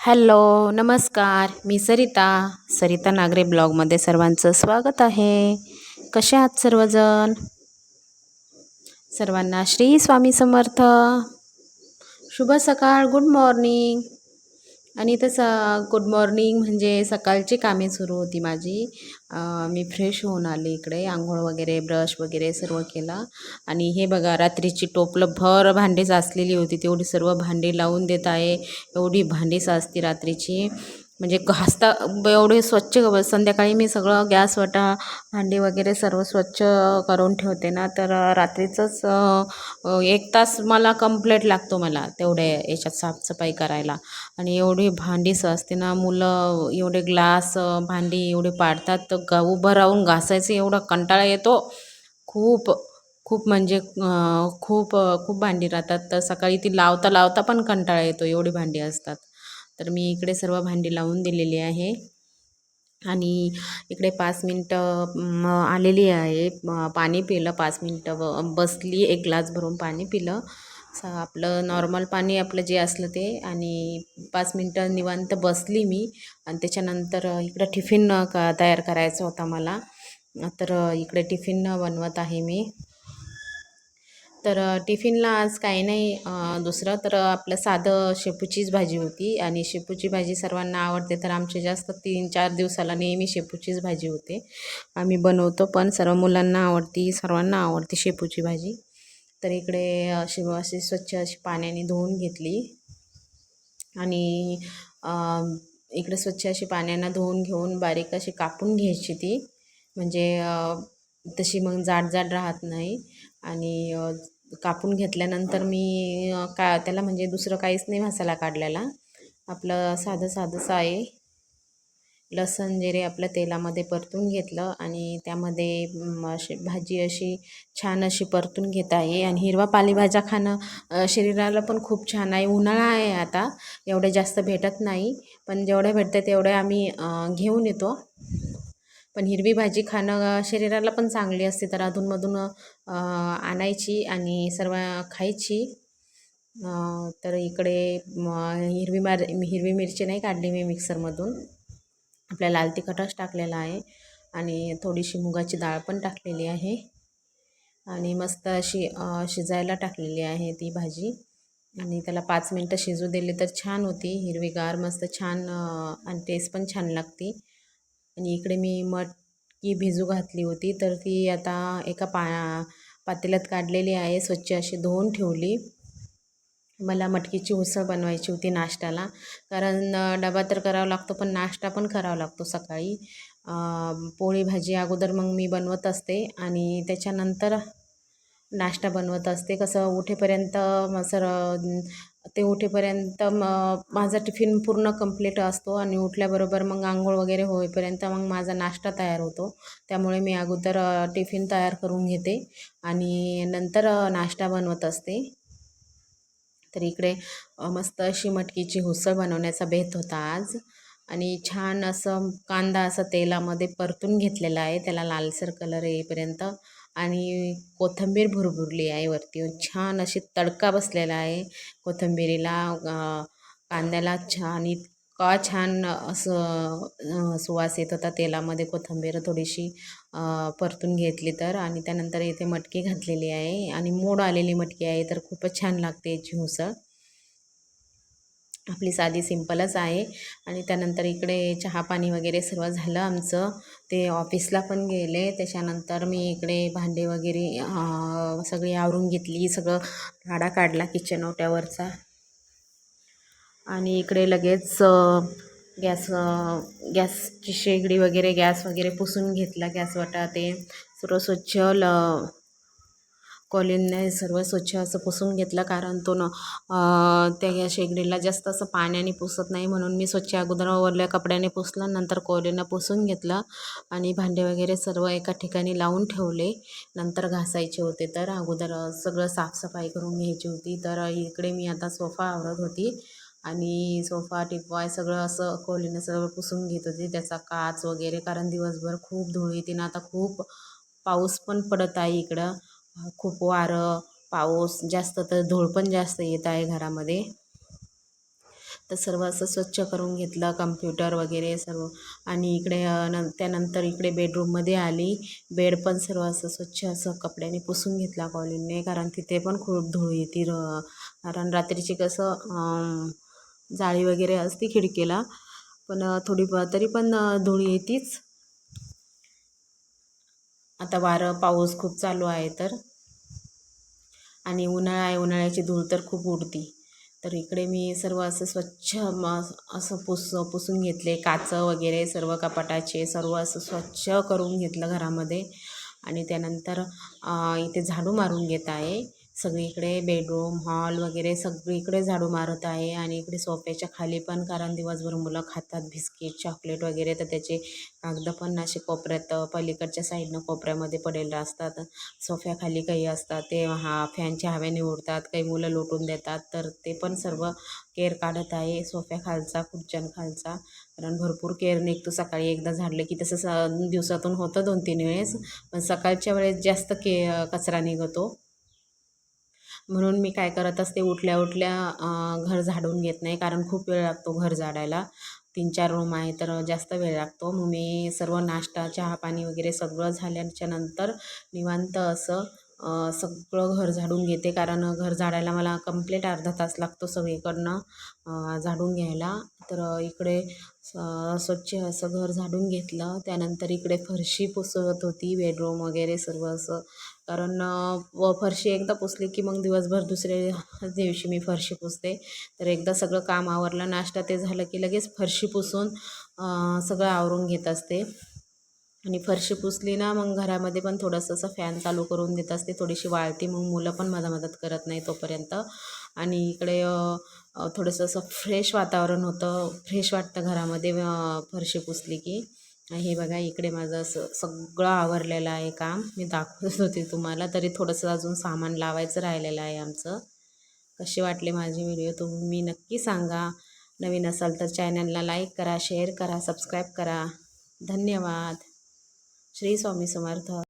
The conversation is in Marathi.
हॅलो नमस्कार. मी सरिता. सरिता नागरे ब्लॉगमध्ये सर्वांचं स्वागत आहे. कसे आहात सर्वजण? सर्वांना श्री स्वामी समर्थ. शुभ सकाळ गुड मॉर्निंग. आणि तसं गुड मॉर्निंग म्हणजे सकाळची कामे सुरू होती माझी. मी फ्रेश होऊन आले इकडे आंघोळ वगैरे ब्रश वगैरे सर्व केला. आणि हे बघा रात्रीची टोपलं भर भांडी साचलेली होती. तेवढी सर्व भांडी लावून देत आहे. एवढी भांडी साचती रात्रीची. म्हणजे घासता एवढे स्वच्छ संध्याकाळी मी सगळं गॅस वाटा भांडी वगैरे सर्व स्वच्छ करून ठेवते ना तर रात्रीचंच एक तास मला कंप्लेट लागतो मला तेवढे याच्यात साफसफाई करायला. आणि एवढी भांडी असते ना मुलं एवढे ग्लास भांडी एवढे पाडतात तर ग उभं राहून घासायचं एवढा कंटाळा येतो. खूप खूप म्हणजे खूप खूप भांडी राहतात तर सकाळी ती लावता लावता पण कंटाळा येतो एवढी भांडी असतात. तर मी इकडे सर्व भांडी लावून दिलेली आहे. आणि इकडे पाच मिनटं आलेली आहे. पाणी पिलं पाच मिनटं बसली एक ग्लास भरून पाणी पिलं. आपलं नॉर्मल पाणी आपलं जे असलं ते. आणि पाच मिनटं निवांत बसली मी. आणि त्याच्यानंतर इकडं टिफिन का तयार करायचा होता मला. तर इकडे टिफिन बनवत आहे मी. तर टिफिनला आज काही नाही. दुसरं तर आपलं साधं शेपूचीच भाजी होती आणि शेपूची भाजी सर्वांना आवडते तर आमचे जास्त तीन चार दिवसाला नेहमी शेपूचीच भाजी होते. आम्ही बनवतो पण सर्व मुलांना आवडती सर्वांना आवडती शेपूची भाजी. तर इकडे अशी अशी स्वच्छ अशी पाण्याने धुवून घेतली आणि इकडे स्वच्छ अशी पाण्यानं धुवून घेऊन बारीक अशी कापून घ्यायची ती. म्हणजे तशी मग जाड जाड राहत नाही आणि कापून घेतल्यानंतर मी का त्याला म्हणजे दुसरं काहीच नाही मसाला काढलेला. आपलं साधं साधंसं आहे. लसण जिरे आपलं तेलामध्ये परतून घेतलं आणि त्यामध्ये अशी भाजी अशी छान अशी परतून घेत आहे. आणि हिरवा पालेभाज्या खाणं शरीराला पण खूप छान आहे. उन्हाळा आहे आता. एवढे जास्त भेटत नाही. पण जेवढे भेटते तेवढे आम्ही घेऊन येतो. पण हिरवी भाजी खाणं शरीराला पण चांगली असते. तर अधूनमधून आणायची आणि सर्व खायची. तर इकडे हिरवी मार हिरवी मिरची नाही काढली मी मिक्सरमधून. आपल्या लाल तिखटच टाकलेला आहे आणि थोडीशी मुगाची डाळ पण टाकलेली आहे. आणि मस्त अशी शिजायला टाकलेली आहे ती भाजी. आणि त्याला पाच मिनटं शिजू दिली तर छान होती. हिरवीगार मस्त छान आणि टेस्ट पण छान लागते. आणि इकडे मी मटकी भिजू घातली होती. तर ती आता एका पा पातेल्यात काढलेली आहे. स्वच्छ अशी धुवून ठेवली. मला मटकीची उसळ बनवायची होती नाश्त्याला. कारण डबा तर करावा लागतो पण नाश्ता पण करावा लागतो सकाळी. पोळी भाजी अगोदर मग मी बनवत असते आणि त्याच्यानंतर नाश्ता बनवत असते. कसं उठेपर्यंत सर ते उठेपर्यंत मग माझा टिफिन पूर्ण कंप्लीट असतो आणि उठल्याबरोबर मग आंघोळ वगैरे होईपर्यंत मग माझा नाश्ता तयार होतो. त्यामुळे मी अगोदर टिफिन तयार करून घेते आणि नंतर नाश्ता बनवत असते. तर इकडे मस्त अशी मटकीची हुसळ बनवण्याचा बेत होता आज आणि छान असं कांदा असं तेलामध्ये परतून घेतलेला आहे. त्याला लालसर कलर येईपर्यंत आणि कोथिंबीर भुरभुरली आहे वरती. छान अशी तडका बसलेला आहे कोथिंबीरीला. कांद्याला छान इतका छान असं सुवास येत होता तेलामध्ये कोथिंबीर थोडीशी परतून घेतली तर. आणि त्यानंतर इथे मटकी घातलेली आहे आणि मोड आलेली मटकी आहे तर खूपच छान लागते याची उसळ. आपली साधी सिंपलच आहे. आणि त्यानंतर इकडे चहा पाणी वगैरे सर्व झालं आमचं. ते ऑफिसला पण गेले. त्याच्यानंतर मी इकडे भांडे वगैरे सगळी आवरून घेतली. सगळं राडा काढला किचन ओट्यावरचा. आणि इकडे लगेच गॅस गॅसची शेगडी वगैरे गॅस वगैरे पुसून घेतला. गॅस वाटा ते सर्व स्वच्छ ल कॉलिनने सर्व स्वच्छ असं पुसून घेतलं कारण तो न त्या शेगडीला जास्त असं पाण्याने पुसत नाही म्हणून मी स्वच्छ अगोदर ओरल्या कपड्याने पुसलं नंतर कॉलिननं पुसून घेतलं आणि भांडे वगैरे सर्व एका ठिकाणी लावून ठेवले. नंतर घासायचे होते तर अगोदर सगळं साफसफाई करून घ्यायची होती. तर इकडे मी आता सोफा आवरत होती आणि सोफा टिपवाय सगळं असं कोलीनं सगळं पुसून घेत होती. त्याचा काच वगैरे कारण दिवसभर खूप धूळ येते ना आता खूप पाऊस पण पडत आहे इकडं. खूप वारं पाऊस जास्त तर धूळ पण जास्त येत आहे घरामध्ये. तर सर्व असं स्वच्छ करून घेतलं कम्प्युटर वगैरे सर्व. आणि इकडे न त्यानंतर इकडे बेडरूममध्ये आली. बेड पण सर्व असं स्वच्छ असं कपड्याने पुसून घेतला कॉलिनने कारण तिथे पण खूप धूळ येते. र कारण रात्रीची कसं जाळी वगैरे असते खिडकीला पण थोडी तरी पण धूळ येतीच. आता वारं पाऊस खूप चालू आहे तर. आणि उन्हाळा आहे उन्हाळ्याची धूळ तर खूप उडती. तर इकडे मी सर्व असं स्वच्छ म असं पुस पुसून घेतले. काचं वगैरे सर्व कपाटाचे सर्व असं स्वच्छ करून घेतलं घरामध्ये. आणि त्यानंतर इथे झाडू मारून घेत आहे. सगळीकडे बेडरूम हॉल वगैरे सगळीकडे झाडू मारत आहे आणि इकडे सोफ्याच्या खाली पण कारण दिवसभर मुलं खातात बिस्किट चॉकलेट वगैरे तर त्याचे कागद पण असे कोपऱ्यात पलीकडच्या साईडनं कोपऱ्यामध्ये पडेल असतात. सोफ्याखाली काही असतात ते हा फॅनच्या हवेने उडतात काही मुलं लोटून देतात तर ते पण सर्व केअर काढत आहे. सोफ्या खालचा खुर्च्यान खालचा कारण भरपूर केअर निघतो. सकाळी एकदा झाडलं की तसं स दिवसातून होतं दोन तीन वेळेस पण सकाळच्या वेळेस जास्त के कचरा निघतो. म्हणून मी काय करत असते उठल्या उठल्या घर झाडून घेत नाही कारण खूप वेळ लागतो घर झाडायला. तीन चार रूम आहे तर जास्त वेळ लागतो. मग मी सर्व नाश्ता चहा पाणी वगैरे सगळं झाल्याच्यानंतर निवांत असं सगळं घर झाडून घेते. कारण घर झाडायला मला कंप्लीट अर्धा तास लागतो सगळीकडनं झाडून घ्यायला. तर इकडे स्वच्छ असं घर झाडून घेतलं. त्यानंतर इकडे फरशी पुसत होती बेडरूम वगैरे सर्व असं. कारण व फरशी एकदा पुसली की मग दिवसभर दुसऱ्या दिवशी मी फरशी पुसते. तर एकदा सगळं काम आवरलं नाश्ता ते झालं की लगेच फरशी पुसून सगळं आवरून घेत असते. आणि फरशी पुसली ना मग घरामध्ये पण थोडंसं असं फॅन चालू करून देत असते. थोडीशी वाळती मग मुलं पण मला मदत करत नाही तोपर्यंत. आणि इकडे थोडंसं असं फ्रेश वातावरण होतं. फ्रेश वाटतं घरामध्ये फरशी पुसली की. हे बघा इकडे माझं असं सगळं आवरलेलं आहे काम. मी दाखवत होते तुम्हाला तरी थोडंसं अजून सामान लावायचं राहिलेलं आहे आमचं. कसे वाटले माझे व्हिडिओ तुम्ही नक्की सांगा. नवीन असाल तर चॅनलला लाईक करा शेअर करा सबस्क्राईब करा. धन्यवाद. श्री स्वामी समर्थ.